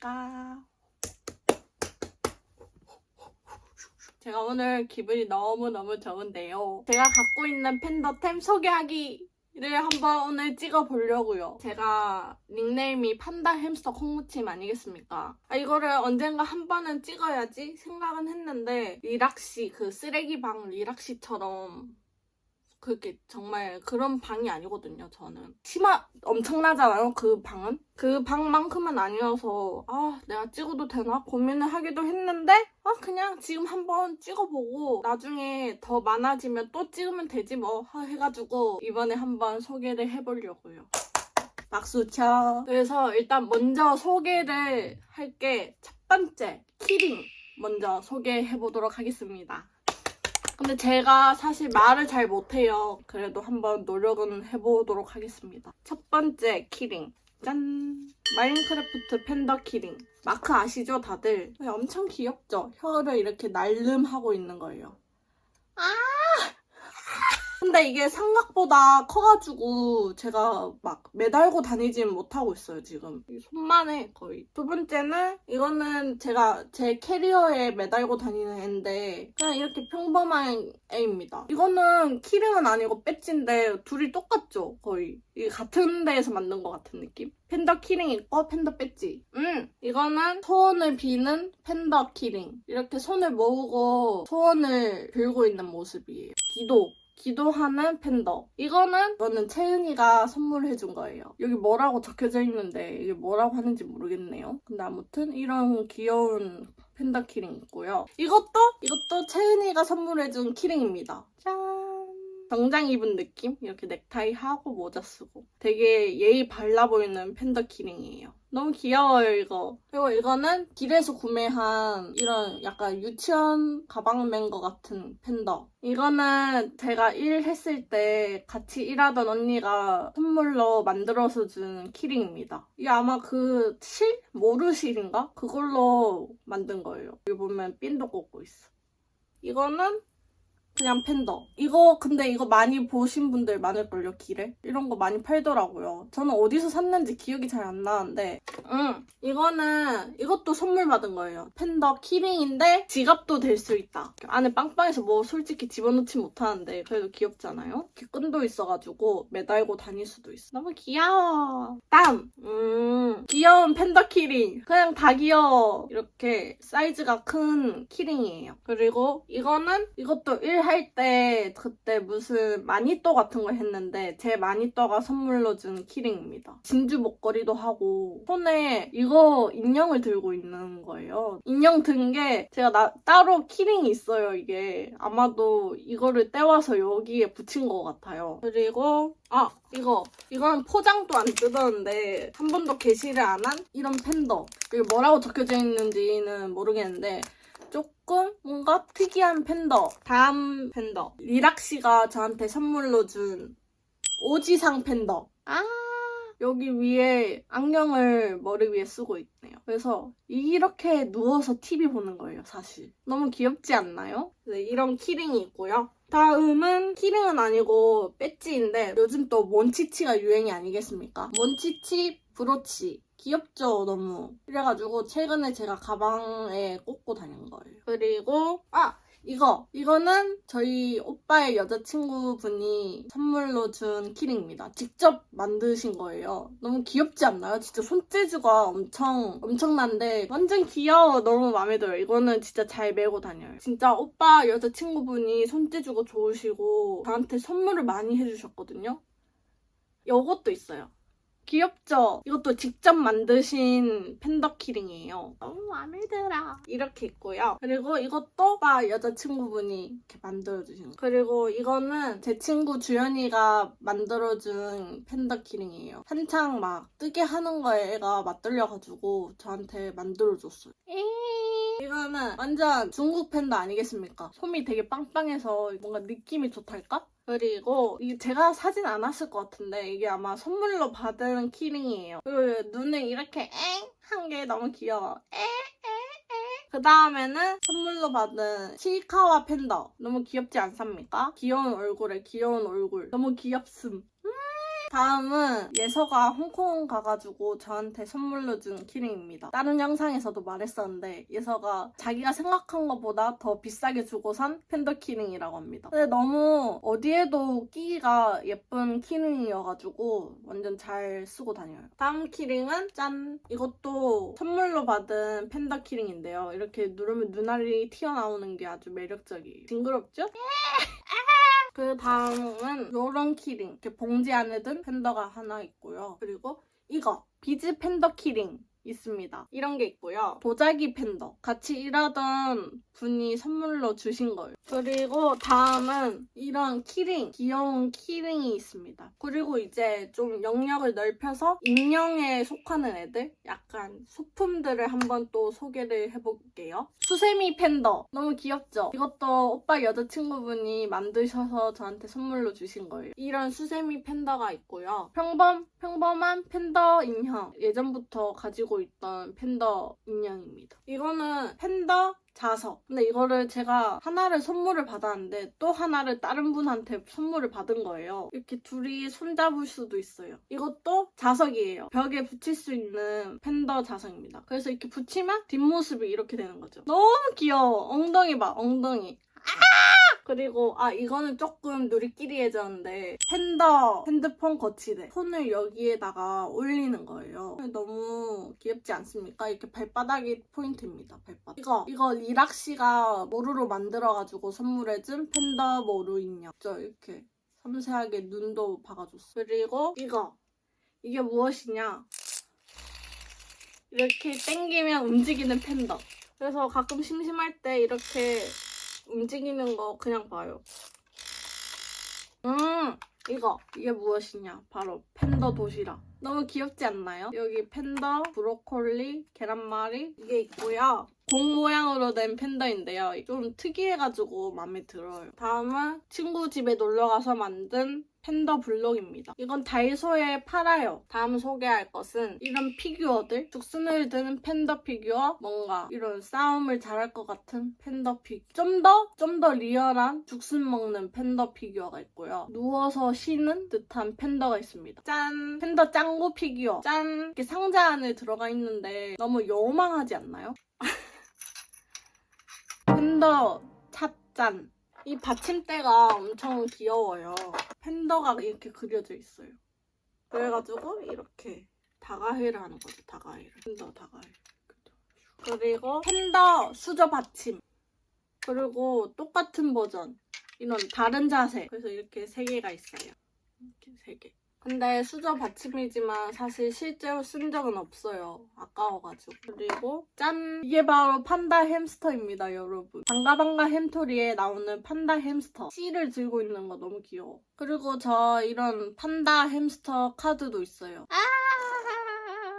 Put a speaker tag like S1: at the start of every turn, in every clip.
S1: 안녕하십니까. 제가 오늘 기분이 너무너무 좋은데요. 제가 갖고 있는 팬더템 소개하기 를 한번 오늘 찍어보려고요. 제가 닉네임이 판다 햄스터 콩무침 아니겠습니까? 아, 이거를 언젠가 한 번은 찍어야지 생각은 했는데 리락시 그 쓰레기방 리락시처럼 그게 정말 그런 방이 아니거든요, 저는. 치마 엄청나잖아요, 그 방은. 그 방만큼은 아니어서, 아, 내가 찍어도 되나? 고민을 하기도 했는데, 아, 그냥 지금 한번 찍어보고, 나중에 더 많아지면 또 찍으면 되지 뭐, 하- 해가지고, 이번에 한번 소개를 해보려고요. 박수 쳐. 그래서 일단 먼저 소개를 할게 첫 번째, 키링. 먼저 소개해보도록 하겠습니다. 근데 제가 사실 말을 잘 못해요. 그래도 한번 노력은 해보도록 하겠습니다. 첫 번째 키링. 짠! 마인크래프트 팬더 키링. 마크 아시죠, 다들? 엄청 귀엽죠? 혀를 이렇게 날름하고 있는 거예요. 아! 근데 이게 생각보다 커가지고 제가 막 매달고 다니지는 못하고 있어요, 지금. 이 손만 해, 거의. 두 번째는 이거는 제가 제 캐리어에 매달고 다니는 애인데 그냥 이렇게 평범한 애입니다. 이거는 키링은 아니고 배지인데 둘이 똑같죠, 거의. 같은 데에서 만든 것 같은 느낌? 팬더 키링 있고 팬더 배지. 음, 이거는 소원을 비는 팬더 키링. 이렇게 손을 모으고 소원을 빌고 있는 모습이에요. 기도. 기도하는 팬더. 이거는 저는 채은이가 선물해준 거예요. 여기 뭐라고 적혀져 있는데 이게 뭐라고 하는지 모르겠네요. 근데 아무튼 이런 귀여운 팬더 키링 있고요. 이것도 이것도 채은이가 선물해준 키링입니다. 짠. 정장 입은 느낌? 이렇게 넥타이 하고 모자 쓰고 되게 예의 발라 보이는 팬더 키링이에요. 너무 귀여워요 이거. 그리고 이거는 길에서 구매한 이런 약간 유치원 가방 맨 것 같은 팬더. 이거는 제가 일했을 때 같이 일하던 언니가 선물로 만들어서 준 키링입니다. 이게 아마 그 실? 모르실인가? 그걸로 만든 거예요. 여기 보면 핀도 꽂고 있어. 이거는 그냥 팬더. 이거 근데 이거 많이 보신 분들 많을걸요, 길에? 이런 거 많이 팔더라고요. 저는 어디서 샀는지 기억이 잘 안 나는데 응. 이거는 이것도 선물 받은 거예요. 팬더 키링인데 지갑도 될 수 있다. 안에 빵빵해서 뭐 솔직히 집어넣지 못하는데 그래도 귀엽잖아요? 이렇게 끈도 있어가지고 매달고 다닐 수도 있어. 너무 귀여워. 다음. 음. 귀여운 팬더 키링. 그냥 다 귀여워. 이렇게 사이즈가 큰 키링이에요. 그리고 이거는 이것도 일할 때 그때 무슨 마니또 같은 거 했는데 제 마니또가 선물로 준 키링입니다. 진주 목걸이도 하고 손에 이거 인형을 들고 있는 거예요. 인형 든 게 제가 나- 따로 키링이 있어요. 이게 아마도 이거를 떼와서 여기에 붙인 것 같아요. 그리고 아 이거 이건 포장도 안 뜯었는데 한 번도 게시를 안 한 이런 팬더. 이게 뭐라고 적혀져 있는지는 모르겠는데 조금 뭔가 특이한 팬더. 다음 팬더. 리락 씨가 저한테 선물로 준 오지상 팬더. 아, 여기 위에 안경을 머리 위에 쓰고 있네요. 그래서 이렇게 누워서 TV 보는 거예요, 사실. 너무 귀엽지 않나요? 네, 이런 키링이 있고요. 다음은 키링은 아니고 배지인데 요즘 또 몬치치가 유행이 아니겠습니까? 몬치치 브로치. 귀엽죠, 너무. 그래가지고 최근에 제가 가방에 꽂고 다니는 거예요. 그리고 아! 이거 이거는 저희 오빠의 여자친구분이 선물로 준 키링입니다. 직접 만드신 거예요. 너무 귀엽지 않나요? 진짜 손재주가 엄청 엄청난데 완전 귀여워. 너무 마음에 들어요. 이거는 진짜 잘 메고 다녀요. 진짜 오빠 여자친구분이 손재주가 좋으시고 저한테 선물을 많이 해주셨거든요. 요것도 있어요. 귀엽죠? 이것도 직접 만드신 팬더 키링이에요. 너무 마음에 들어. 이렇게 있고요. 그리고 이것도 오빠 여자친구분이 이렇게 만들어주신 거. 그리고 이거는 제 친구 주연이가 만들어준 팬더 키링이에요. 한창 막 뜨게 하는 거에 애가 맞들려가지고 저한테 만들어줬어요. 이거는 완전 중국 팬더 아니겠습니까? 솜이 되게 빵빵해서 뭔가 느낌이 좋달까? 그리고 이게 제가 사진 않았을 것 같은데 이게 아마 선물로 받은 키링이에요. 그리고 눈을 이렇게 엥 한 게 너무 귀여워. 그 다음에는 선물로 받은 치카와 팬더. 너무 귀엽지 않습니까? 귀여운 얼굴에 귀여운 얼굴. 너무 귀엽음. 음, 다음은 예서가 홍콩 가가지고 저한테 선물로 준 키링입니다. 다른 영상에서도 말했었는데 예서가 자기가 생각한 것보다 더 비싸게 주고 산 팬더 키링이라고 합니다. 근데 너무 어디에도 끼기가 예쁜 키링이어가지고 완전 잘 쓰고 다녀요. 다음 키링은 짠! 이것도 선물로 받은 팬더 키링인데요. 이렇게 누르면 눈알이 튀어나오는 게 아주 매력적이에요. 징그럽죠? 그 다음은 요런 키링 이렇게 봉지 안에 든 팬더가 하나 있고요. 그리고 이거 비즈 팬더 키링 있습니다. 이런 게 있고요. 도자기 팬더 같이 일하던 분이 선물로 주신 거예요. 그리고 다음은 이런 키링 귀여운 키링이 있습니다. 그리고 이제 좀 영역을 넓혀서 인형에 속하는 애들 약간 소품들을 한번 또 소개를 해볼게요. 수세미 팬더 너무 귀엽죠? 이것도 오빠 여자친구분이 만드셔서 저한테 선물로 주신 거예요. 이런 수세미 팬더가 있고요. 평범 평범한 팬더 인형 예전부터 가지고 있던 팬더 인형입니다. 이거는 팬더 자석. 근데 이거를 제가 하나를 선물을 받았는데 또 하나를 다른 분한테 선물을 받은 거예요. 이렇게 둘이 손잡을 수도 있어요. 이것도 자석이에요. 벽에 붙일 수 있는 팬더 자석입니다. 그래서 이렇게 붙이면 뒷모습이 이렇게 되는 거죠. 너무 귀여워. 엉덩이 봐, 엉덩이. 그리고 아 이거는 조금 누리끼리해졌는데 팬더 핸드폰 거치대. 폰을 여기에다가 올리는 거예요. 너무 귀엽지 않습니까? 이렇게 발바닥이 포인트입니다 발바닥. 이거 이거 리락씨가 모루로 만들어가지고 선물해준 팬더 모루 인형. 저 이렇게 섬세하게 눈도 박아줬어. 그리고 이거 이게 무엇이냐? 이렇게 당기면 움직이는 팬더. 그래서 가끔 심심할 때 이렇게 움직이는 거 그냥 봐요. 음, 이거. 이게 무엇이냐? 바로 팬더 도시락. 너무 귀엽지 않나요? 여기 팬더, 브로콜리, 계란말이 이게 있고요. 공 모양으로 된 팬더인데요. 좀 특이해가지고 마음에 들어요. 다음은 친구 집에 놀러가서 만든 팬더 블록입니다. 이건 다이소에 팔아요. 다음 소개할 것은 이런 피규어들. 죽순을 드는 팬더 피규어. 뭔가 이런 싸움을 잘할 것 같은 팬더 피규어. 좀 더, 좀 더 리얼한 죽순 먹는 팬더 피규어가 있고요. 누워서 쉬는 듯한 팬더가 있습니다. 짠! 팬더 짱구 피규어. 짠! 이렇게 상자 안에 들어가 있는데 너무 요망하지 않나요? 팬더 찻잔. 이 받침대가 엄청 귀여워요. 팬더가 이렇게 그려져 있어요. 그래가지고 이렇게 다가회를 하는 거죠. 다가회를. 팬더 다가회. 그리고 팬더 수저 받침. 그리고 똑같은 버전. 이런 다른 자세. 그래서 이렇게 세 개가 있어요. 이렇게 세 개. 근데 수저 받침이지만 사실 실제로 쓴 적은 없어요. 아까워가지고. 그리고 짠! 이게 바로 판다 햄스터입니다, 여러분. 방가방가 햄토리에 나오는 판다 햄스터. 씨를 들고 있는 거 너무 귀여워. 그리고 저 이런 판다 햄스터 카드도 있어요.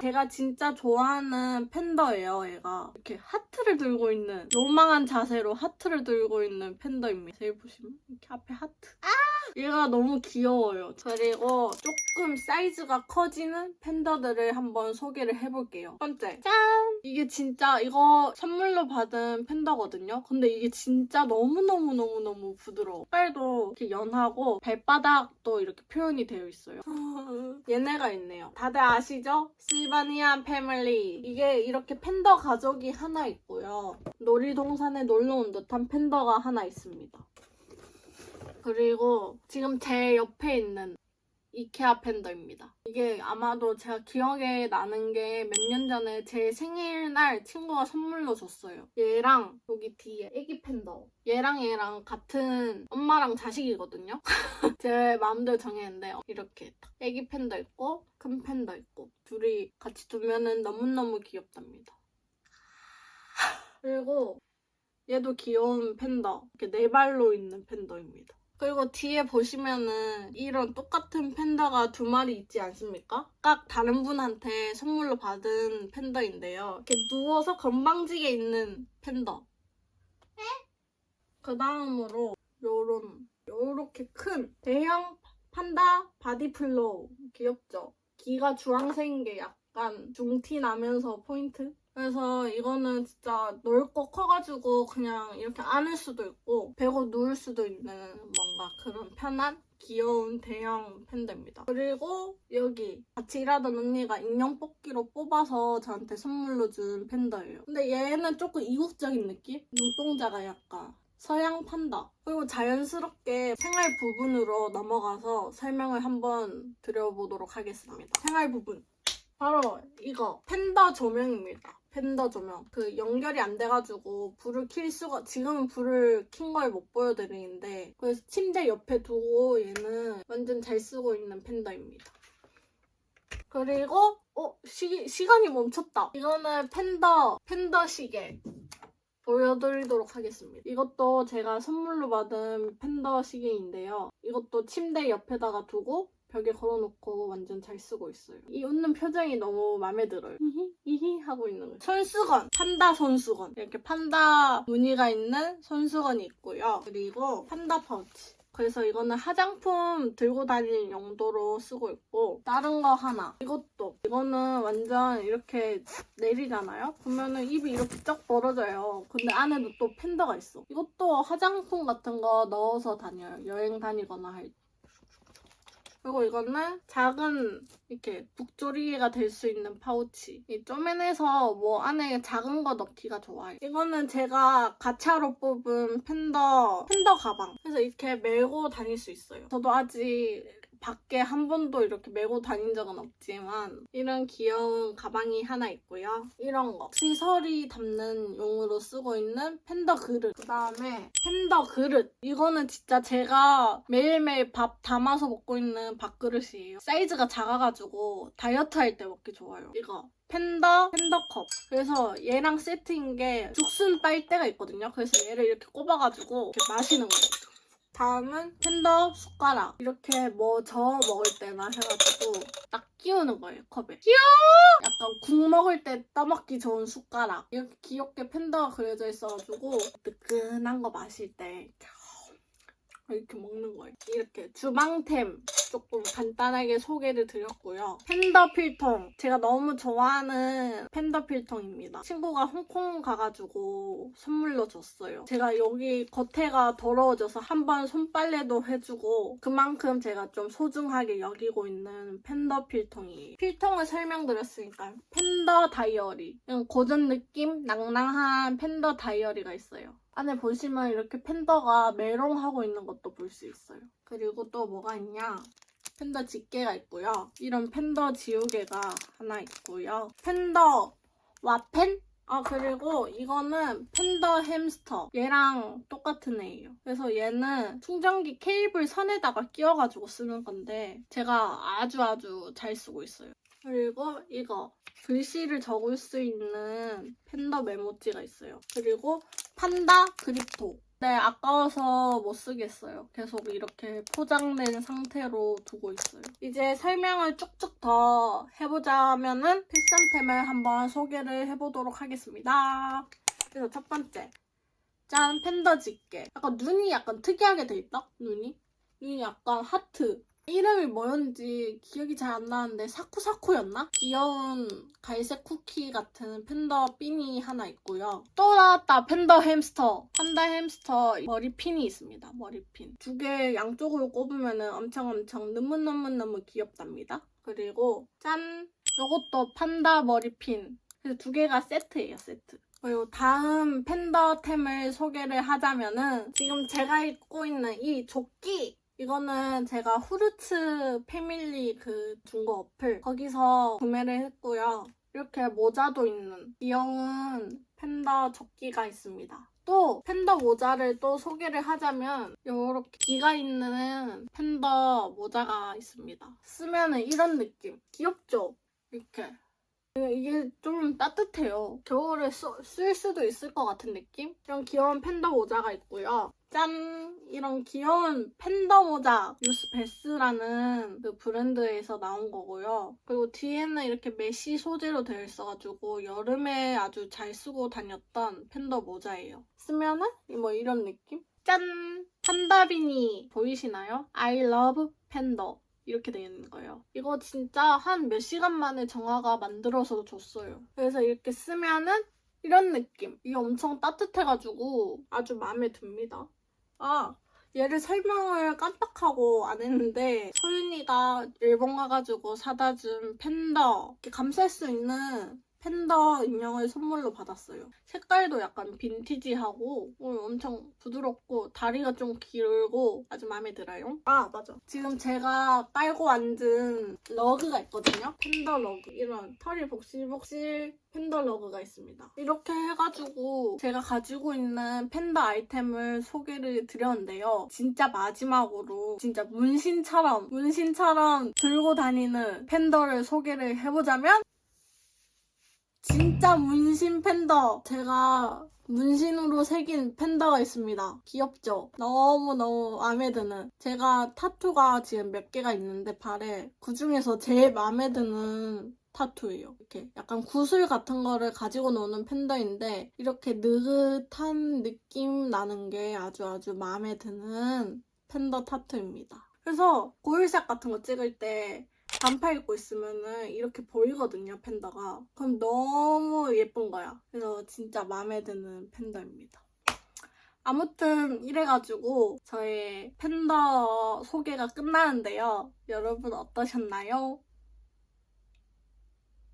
S1: 제가 진짜 좋아하는 팬더예요, 얘가. 이렇게 하트를 들고 있는, 요망한 자세로 하트를 들고 있는 팬더입니다. 제일 보시면 이렇게 앞에 하트. 얘가 너무 귀여워요. 그리고 조금 사이즈가 커지는 팬더들을 한번 소개를 해볼게요. 첫 번째, 짠! 이게 진짜 이거 선물로 받은 팬더거든요. 근데 이게 진짜 너무너무너무너무 부드러워. 색깔도 이렇게 연하고 발바닥도 이렇게 표현이 되어 있어요. 얘네가 있네요. 다들 아시죠? 실바니안 패밀리. 이게 이렇게 팬더 가족이 하나 있고요. 놀이동산에 놀러 온 듯한 팬더가 하나 있습니다. 그리고 지금 제 옆에 있는 이케아 팬더입니다. 이게 아마도 제가 기억에 나는 게 몇 년 전에 제 생일날 친구가 선물로 줬어요. 얘랑 여기 뒤에 애기 팬더. 얘랑 얘랑 같은 엄마랑 자식이거든요. 제 마음대로 정했는데 이렇게 딱 애기 팬더 있고 큰 팬더 있고 둘이 같이 두면은 너무너무 귀엽답니다. 그리고 얘도 귀여운 팬더. 이렇게 네 발로 있는 팬더입니다. 그리고 뒤에 보시면은 이런 똑같은 팬더가 두 마리 있지 않습니까? 각 다른 분한테 선물로 받은 팬더인데요. 이렇게 누워서 건방지게 있는 팬더. 그 다음으로 요런 요렇게 큰 대형 판다 바디플로우 귀엽죠? 귀가 주황색인 게 약간 중티 나면서 포인트? 그래서 이거는 진짜 넓고 커가지고 그냥 이렇게 안을 수도 있고 베고 누울 수도 있는 뭔가 그런 편한 귀여운 대형 팬더입니다. 그리고 여기 같이 일하던 언니가 인형 뽑기로 뽑아서 저한테 선물로 준 팬더예요. 근데 얘는 조금 이국적인 느낌? 눈동자가 약간 서양 판다. 그리고 자연스럽게 생활 부분으로 넘어가서 설명을 한번 드려보도록 하겠습니다. 생활 부분. 바로 이거 팬더 조명입니다. 팬더 조명. 그 연결이 안 돼가지고 불을 킬 수가 지금은 불을 킨 걸 못 보여드리는데 그래서 침대 옆에 두고 얘는 완전 잘 쓰고 있는 팬더입니다. 그리고 어 시, 시간이 멈췄다. 이거는 팬더 팬더 시계. 보여드리도록 하겠습니다. 이것도 제가 선물로 받은 팬더 시계인데요. 이것도 침대 옆에다가 두고 벽에 걸어놓고 완전 잘 쓰고 있어요. 이 웃는 표정이 너무 마음에 들어요. 히히 히히 하고 있는 거예요. 손수건, 판다 손수건. 이렇게 판다 무늬가 있는 손수건이 있고요. 그리고 판다 파우치. 그래서 이거는 화장품 들고 다니는 용도로 쓰고 있고 다른 거 하나 이것도 이거는 완전 이렇게 내리잖아요 그러면은 입이 이렇게 쫙 벌어져요 근데 안에도 또 팬더가 있어 이것도 화장품 같은 거 넣어서 다녀요 여행 다니거나 할 때. 그리고 이거는 작은 이렇게 북조리개가 될 수 있는 파우치. 이 쪼맨해서 뭐 안에 작은 거 넣기가 좋아요. 이거는 제가 가차로 뽑은 팬더 팬더 가방. 그래서 이렇게 메고 다닐 수 있어요. 저도 아직 밖에 한 번도 이렇게 메고 다닌 적은 없지만 이런 귀여운 가방이 하나 있고요. 이런 거 시설이 담는 용으로 쓰고 있는 팬더 그릇. 그 다음에 팬더 그릇. 이거는 진짜 제가 매일매일 밥 담아서 먹고 있는 밥그릇이에요. 사이즈가 작아가지고 다이어트 할 때 먹기 좋아요. 이거. 팬더 팬더컵. 그래서 얘랑 세트인 게 죽순 빨대가 있거든요. 그래서 얘를 이렇게 꼽아가지고 이렇게 마시는 거예요. 다음은 팬더 숟가락. 이렇게 뭐 저어 먹을 때나 해가지고 딱 끼우는 거예요, 컵에. 귀여워! 약간 국 먹을 때 떠먹기 좋은 숟가락. 이렇게 귀엽게 팬더가 그려져 있어가지고 뜨끈한 거 마실 때 이렇게 먹는 거예요. 이렇게 주방템 조금 간단하게 소개를 드렸고요. 팬더 필통. 제가 너무 좋아하는 팬더 필통입니다. 친구가 홍콩 가가지고 선물로 줬어요. 제가 여기 겉에가 더러워져서 한번 손빨래도 해주고 그만큼 제가 좀 소중하게 여기고 있는 팬더 필통이에요. 필통을 설명드렸으니까 팬더 다이어리. 고전 느낌 낭낭한 팬더 다이어리가 있어요. 안에 보시면 이렇게 팬더가 메롱하고 있는 것도 볼 수 있어요. 그리고 또 뭐가 있냐? 팬더 집게가 있고요. 이런 팬더 지우개가 하나 있고요. 팬더 와펜? 아 그리고 이거는 팬더 햄스터 얘랑 똑같은 애예요 그래서 얘는 충전기 케이블 선에다가 끼워가지고 쓰는 건데 제가 아주 아주 잘 쓰고 있어요 그리고 이거 글씨를 적을 수 있는 팬더 메모지가 있어요 그리고 판다 그립톡 네, 아까워서 못 쓰겠어요. 계속 이렇게 포장된 상태로 두고 있어요. 이제 설명을 쭉쭉 더 해보자면은 패션템을 한번 소개를 해보도록 하겠습니다. 그래서 첫 번째. 짠, 팬더 집게. 약간 눈이 약간 특이하게 돼 있다? 눈이? 눈이 약간 하트. 이름이 뭐였는지 기억이 잘 안 나는데 사쿠사쿠였나? 귀여운 갈색 쿠키 같은 팬더 핀이 하나 있고요. 또 나왔다 팬더 햄스터. 판다 햄스터 머리핀이 있습니다. 머리핀. 두 개 양쪽으로 꼽으면 엄청 엄청 너무너무너무 귀엽답니다. 그리고 짠! 이것도 판다 머리핀. 그래서 두 개가 세트예요, 세트. 그리고 다음 팬더템을 소개를 하자면은 지금 제가 입고 있는 이 조끼 이거는 제가 후르츠 패밀리 그 중고 어플 거기서 구매를 했고요. 이렇게 모자도 있는 귀여운 팬더 조끼가 있습니다. 또 팬더 모자를 또 소개를 하자면 이렇게 귀가 있는 팬더 모자가 있습니다. 쓰면은 이런 느낌. 귀엽죠? 이렇게. 이게 좀 따뜻해요. 겨울에 써- 쓸 수도 있을 것 같은 느낌? 이런 귀여운 팬더 모자가 있고요. 짠! 이런 귀여운 팬더 모자 유스베스라는 그 브랜드에서 나온 거고요. 그리고 뒤에는 이렇게 메쉬 소재로 되어 있어가지고 여름에 아주 잘 쓰고 다녔던 팬더 모자예요. 쓰면은 뭐 이런 느낌? 짠! 판다비니 보이시나요? I love 팬더. 이렇게 되어 있는 거예요. 이거 진짜 한 몇 시간 만에 정화가 만들어서 줬어요. 그래서 이렇게 쓰면은 이런 느낌. 이게 엄청 따뜻해가지고 아주 마음에 듭니다. 아, 얘를 설명을 깜빡하고 안 했는데 소윤이가 일본 가가지고 사다 준 팬더 이렇게 감쌀 수 있는 팬더 인형을 선물로 받았어요. 색깔도 약간 빈티지하고 어, 엄청 부드럽고 다리가 좀 길고 아주 마음에 들어요. 아 맞아. 지금 제가 깔고 앉은 러그가 있거든요. 팬더 러그 이런 털이 복실복실 팬더 러그가 있습니다. 이렇게 해가지고 제가 가지고 있는 팬더 아이템을 소개를 드렸는데요. 진짜 마지막으로 진짜 문신처럼 문신처럼 들고 다니는 팬더를 소개를 해보자면 진짜 문신 팬더 제가 문신으로 새긴 팬더가 있습니다. 귀엽죠? 너무너무 마음에 드는 제가 타투가 지금 몇 개가 있는데 발에 그 중에서 제일 마음에 드는 타투예요. 이렇게 약간 구슬 같은 거를 가지고 노는 팬더인데 이렇게 느긋한 느낌 나는 게 아주 아주 마음에 드는 팬더 타투입니다. 그래서 고일색 같은 거 찍을 때 반팔 입고 있으면은 이렇게 보이거든요, 팬더가. 그럼 너무 예쁜 거야. 그래서 진짜 마음에 드는 팬더입니다. 아무튼 이래가지고 저의 팬더 소개가 끝나는데요. 여러분 어떠셨나요?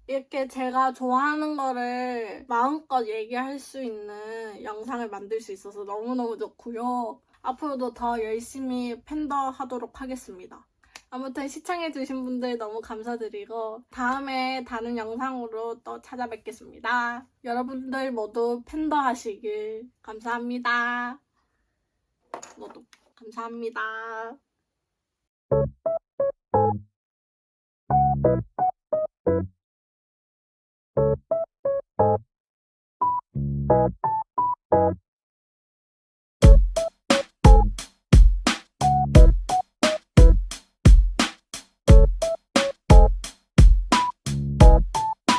S1: 이렇게 제가 좋아하는 거를 마음껏 얘기할 수 있는 영상을 만들 수 있어서 너무너무 좋고요. 앞으로도 더 열심히 팬더 하도록 하겠습니다. 아무튼 시청해주신 분들 너무 감사드리고 다음에 다른 영상으로 또 찾아뵙겠습니다. 여러분들 모두 팬더 하시길 감사합니다. 모두 감사합니다.